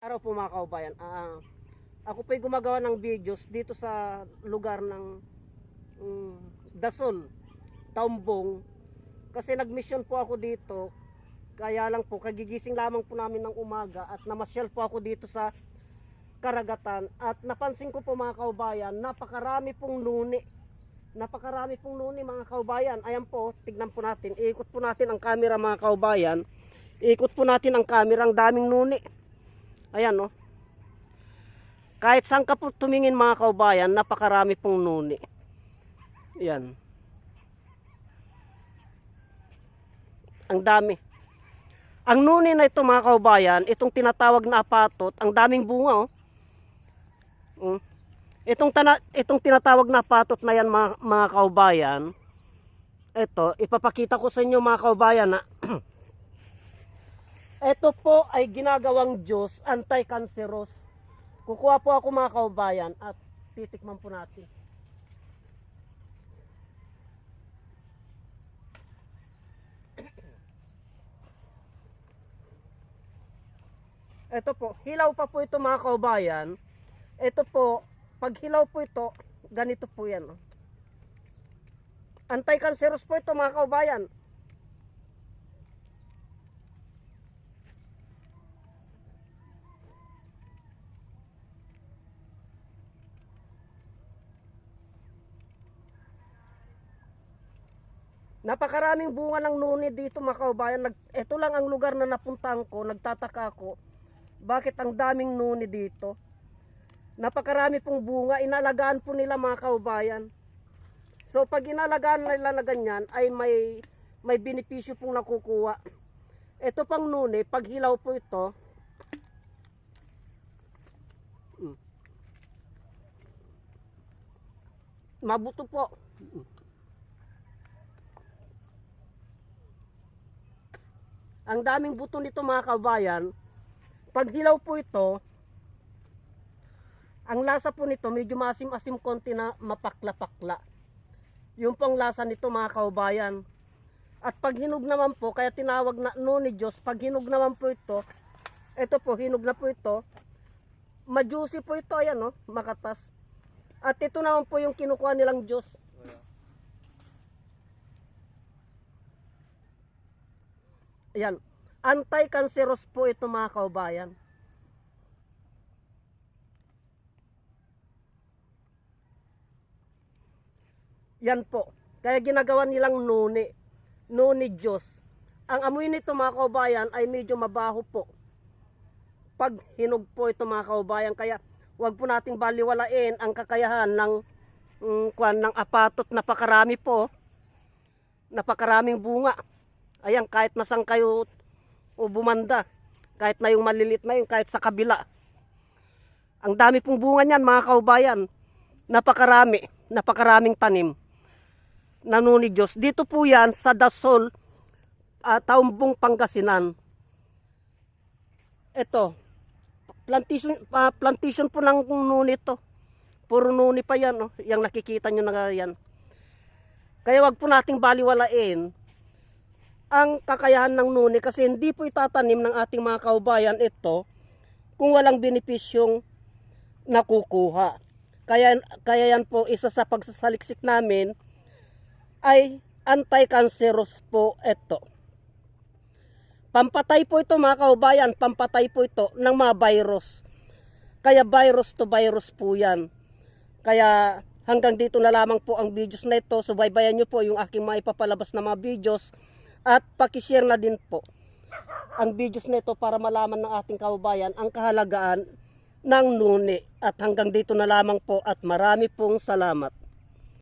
Araw po mga kaubayan, ah, ako po'y gumagawa ng videos dito sa lugar ng mm, Dasol, Taumbong. Kasi nagmission po ako dito, kaya lang po, kagigising lamang po namin ng umaga at namasyal po ako dito sa karagatan. At napansin ko po mga kaubayan, napakarami pong nuni. Napakarami pong nuni mga kaubayan. Ayan po, tignan po natin. Iikot po natin ang camera mga kaubayan. Iikot po natin ang camera, ang daming nuni. Ayan no. Kahit saan ka po tumingin mga kaubayan, napakarami pong nuni. Ayan. Ang dami. Ang nuni na ito mga kaubayan, itong tinatawag na apatot, ang daming bunga oh. Mm. Itong, tana, itong tinatawag na apatot na yan mga, mga kaubayan, ito, ipapakita ko sa inyo mga kaubayan na ito po ay ginagawang Diyos, anti-cancerous. Kukuha po ako mga kaubayan at titikman po natin. Ito po, hilaw pa po ito mga kaubayan. Ito po, pag hilaw po ito, ganito po yan. oh. Anti-cancerous po ito mga kaubayan. Napakaraming bunga ng nuni dito mga. Nag, ito lang ang lugar na napuntahan ko, nagtataka ako. Bakit ang daming nuni dito? Napakarami pong bunga, inalagaan po nila mga kaubayan. So pag inalagaan nila na ganyan ay may may benepisyo pong nakukuha. Ito pang nuni, pag hilaw po ito, mm, mabuto po. Ang daming buto nito mga kabayan. Pag hilaw po ito, ang lasa po nito medyo masim-asim konti na mapakla-pakla. Yung pong lasa nito mga kaubayan. At pag hinog naman po, kaya tinawag na no ni Diyos, pag hinog naman po ito, ito po, hinog na po ito, majuicy po ito, ayan no, makatas. At ito naman po yung kinukuha nilang Diyos. Ayan. Anti-cancerous po ito mga kaubayan. Yan po. Kaya ginagawa nilang nuni. Nuni Diyos. Ang amoy nito mga kaubayan ay medyo mabaho po. Pag hinog po ito mga kaubayan. Kaya wag po nating baliwalain ang kakayahan ng mm, kwan, ng apatot. Napakarami po. Napakaraming bunga. Ayan, kahit nasang kayo o bumanda. Kahit na yung malilit na yun, kahit sa kabila. Ang dami pong bunga niyan mga kaubayan. Napakarami, napakaraming tanim. Nanuni Diyos. Dito po yan sa Dasol, uh, Taumbong Pangasinan. Ito, plantation, ah, plantation po ng nuni to. Puro nuni pa yan, no? yung nakikita nyo na yan. Kaya wag po nating baliwalain ang kakayahan ng nuni kasi hindi po itatanim ng ating mga kaubayan ito kung walang benepisyong nakukuha. Kaya, kaya yan po isa sa pagsasaliksik namin ay anti-cancerous po ito. Pampatay po ito mga kaubayan, pampatay po ito ng mga virus. Kaya virus to virus po yan. Kaya hanggang dito na lamang po ang videos na ito. Subaybayan nyo po yung aking mga ipapalabas na mga videos at pakishare na din po ang videos na ito para malaman ng ating kaubayan ang kahalagaan ng nuni. At hanggang dito na lamang po at marami pong salamat.